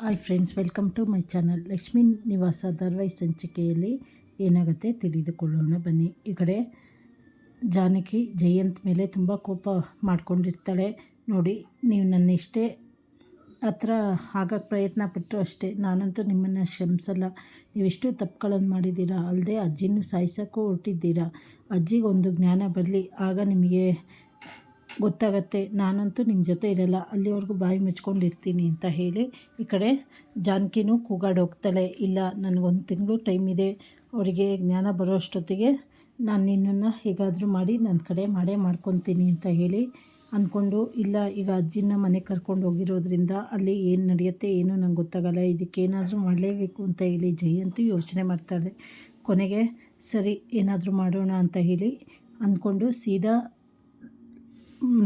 Hi friends welcome to my channel Lakshmi Nivasa ಧಾರವಾಹಿ ಸಂಚಿಕೆಯಲ್ಲಿ ಏನಾಗುತ್ತೆ ತಿಳಿದುಕೊಳ್ಳೋಣ ಬನ್ನಿ. ಈ ಕಡೆ ಜಾನಕಿ ಜಯಂತ್ ಮೇಲೆ ತುಂಬ ಕೋಪ ಮಾಡ್ಕೊಂಡಿರ್ತಾಳೆ. ನೋಡಿ, ನೀವು ನನ್ನ ಇಷ್ಟೇ ಹತ್ರ ಆಗಕ್ಕೆ ಪ್ರಯತ್ನ ಪಟ್ಟರು ಅಷ್ಟೇ. ನಾನಂತೂ ನಿಮ್ಮನ್ನು ಕ್ಷಮಿಸಲ್ಲ. ನೀವೆಷ್ಟು ತಪ್ಪುಗಳನ್ನು ಮಾಡಿದ್ದೀರಾ. ಅಲ್ಲದೆ ಅಜ್ಜಿನೂ ಸಾಯಿಸೋಕ್ಕೂ ಹೊರಟಿದ್ದೀರಾ. ಅಜ್ಜಿಗೊಂದು ಜ್ಞಾನ ಬರಲಿ. ಆಗ ನಿಮಗೆ ಗೊತ್ತಾಗತ್ತೆ. ನಾನಂತೂ ನಿಮ್ಮ ಜೊತೆ ಇರಲ್ಲ. ಅಲ್ಲಿವರೆಗೂ ಬಾಯಿ ಮುಚ್ಕೊಂಡಿರ್ತೀನಿ ಅಂತ ಹೇಳಿ ಈ ಕಡೆ ಜಾನಕಿನೂ ಕೂಗಾಡೋಗ್ತಾಳೆ ಇಲ್ಲ, ನನಗೊಂದು ತಿಂಗಳು ಟೈಮ್ ಇದೆ. ಅವರಿಗೆ ಜ್ಞಾನ ಬರೋ ಅಷ್ಟೊತ್ತಿಗೆ ನಾನು ನಿನ್ನನ್ನು ಹೇಗಾದರೂ ಮಾಡಿ ನನ್ನ ಕಡೆ ಮಾಡೇ ಮಾಡ್ಕೊತೀನಿ ಅಂತ ಹೇಳಿ ಅಂದ್ಕೊಂಡು ಇಲ್ಲ, ಈಗ ಅಜ್ಜಿನ ಮನೆಗೆ ಕರ್ಕೊಂಡು ಹೋಗಿರೋದ್ರಿಂದ ಅಲ್ಲಿ ಏನು ನಡೆಯುತ್ತೆ, ಏನೂ ನಂಗೆ ಗೊತ್ತಾಗಲ್ಲ. ಇದಕ್ಕೇನಾದರೂ ಮಾಡಲೇಬೇಕು ಅಂತ ಹೇಳಿ ಜಯಂತು ಯೋಚನೆ ಮಾಡ್ತಾಳೆ. ಕೊನೆಗೆ, ಸರಿ, ಏನಾದರೂ ಮಾಡೋಣ ಅಂತ ಹೇಳಿ ಅಂದ್ಕೊಂಡು ಸೀದಾ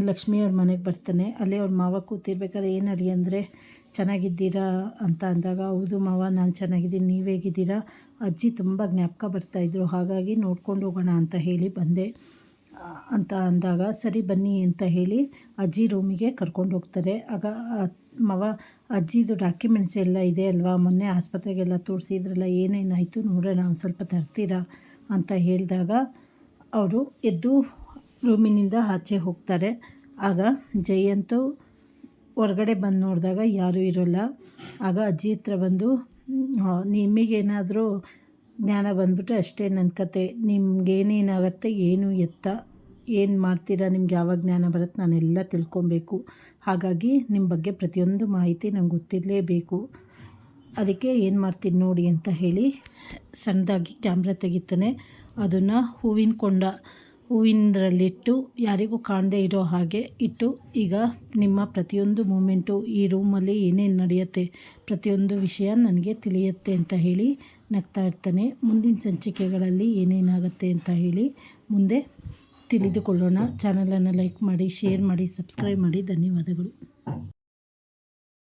ಲಕ್ಷ್ಮಿ ಅವ್ರ ಮನೆಗೆ ಬರ್ತಾನೆ. ಅಲ್ಲೇ ಅವ್ರ ಮಾವ ಕೂತಿರ್ಬೇಕಾದ್ರೆ, ಏನು ಅಡಿ ಅಂದರೆ, ಚೆನ್ನಾಗಿದ್ದೀರಾ? ಅಂತ ಅಂದಾಗ, ಹೌದು ಮಾವ, ನಾನು ಚೆನ್ನಾಗಿದ್ದೀನಿ, ನೀವು ಹೇಗಿದ್ದೀರಾ? ಅಜ್ಜಿ ತುಂಬ ಜ್ಞಾಪಕ ಬರ್ತಾಯಿದ್ರು ಹಾಗಾಗಿ ನೋಡ್ಕೊಂಡು ಹೋಗೋಣ ಅಂತ ಹೇಳಿ ಬಂದೆ. ಅಂತ ಅಂದಾಗ, ಸರಿ ಬನ್ನಿ ಅಂತ ಹೇಳಿ ಅಜ್ಜಿ ರೂಮಿಗೆ ಕರ್ಕೊಂಡು ಹೋಗ್ತಾರೆ. ಆಗ ಮಾವ, ಅಜ್ಜಿದು ಡಾಕ್ಯುಮೆಂಟ್ಸ್ ಎಲ್ಲ ಇದೆ ಅಲ್ವಾ? ಮೊನ್ನೆ ಆಸ್ಪತ್ರೆಗೆಲ್ಲ ತೋರಿಸಿದ್ರಲ್ಲ, ಏನೇನಾಯಿತು? ನೋಡೋಣ, ಒಂದು ಸ್ವಲ್ಪ ತರ್ತೀರಾ? ಅಂತ ಹೇಳಿದಾಗ, ಅವರು ಎದ್ದು ರೂಮಿನಿಂದ ಆಚೆ ಹೋಗ್ತಾರೆ. ಆಗ ಜಯಂತು ಹೊರಗಡೆ ಬಂದು ನೋಡಿದಾಗ ಯಾರೂ ಇರೋಲ್ಲ. ಆಗ ಅಜ್ಜಿ ಹತ್ರ ಬಂದು ನಿಮಗೇನಾದರೂ ಜ್ಞಾನ ಬಂದ್ಬಿಟ್ಟು ಅಷ್ಟೇ ನನ್ನ ಕತೆ. ನಿಮ್ಗೇನೇನಾಗತ್ತೆ, ಏನು ಎತ್ತ, ಏನು ಮಾಡ್ತೀರಾ, ನಿಮ್ಗೆ ಯಾವಾಗ ಜ್ಞಾನ ಬರುತ್ತೆ ನಾನೆಲ್ಲ ತಿಳ್ಕೊಬೇಕು. ಹಾಗಾಗಿ ನಿಮ್ಮ ಬಗ್ಗೆ ಪ್ರತಿಯೊಂದು ಮಾಹಿತಿ ನಂಗೆ ಗೊತ್ತಿರಲೇಬೇಕು. ಅದಕ್ಕೆ ಏನು ಮಾಡ್ತೀನಿ ನೋಡಿ ಅಂತ ಹೇಳಿ ಸಣ್ಣದಾಗಿ ಕ್ಯಾಮ್ರಾ ತೆಗಿತಾನೆ. ಅದನ್ನು ಹೂವಿನ ಕೊಂಡ ಹೂವಿನದ್ರಲ್ಲಿಟ್ಟು ಯಾರಿಗೂ ಕಾಣದೇ ಇರೋ ಹಾಗೆ ಇಟ್ಟು, ಈಗ ನಿಮ್ಮ ಪ್ರತಿಯೊಂದು ಮೂಮೆಂಟು ಈ ರೂಮಲ್ಲಿ ಏನೇನು ನಡೆಯುತ್ತೆ, ಪ್ರತಿಯೊಂದು ವಿಷಯ ನನಗೆ ತಿಳಿಯುತ್ತೆ ಅಂತ ಹೇಳಿ ನಗ್ತಾ ಇರ್ತಾನೆ. ಮುಂದಿನ ಸಂಚಿಕೆಗಳಲ್ಲಿ ಏನೇನಾಗುತ್ತೆ ಅಂತ ಹೇಳಿ ಮುಂದೆ ತಿಳಿದುಕೊಳ್ಳೋಣ. ಚಾನಲನ್ನು ಲೈಕ್ ಮಾಡಿ, ಶೇರ್ ಮಾಡಿ, ಸಬ್ಸ್ಕ್ರೈಬ್ ಮಾಡಿ. ಧನ್ಯವಾದಗಳು.